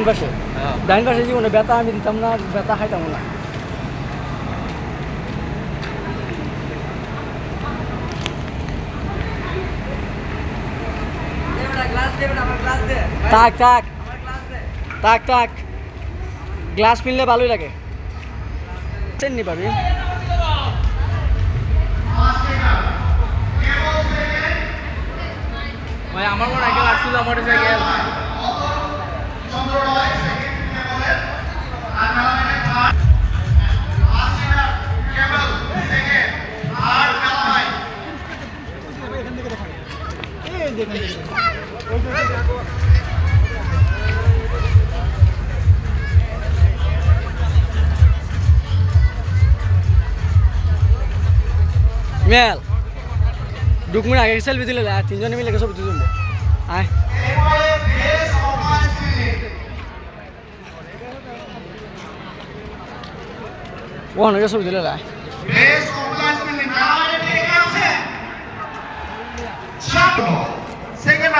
ডাইন পাশে। হ্যাঁ। ডাইন পাশে জীবনে ব্যথা আমি দিতাম না ব্যথা খাইতাম না। তাক তাক তাক তাক গ্লাস মিললে ভালোই লাগে। চেননি পাবি ভাই আমার মনে হয় লাগছিল মোটরসাইকেল মেল। দুকমিন আগে সেলফি না তিনজনে মিলে ছবি তুলব আয়। ওখানে ছবি দিলে না ছাপ্পান্ন সেকেন্ড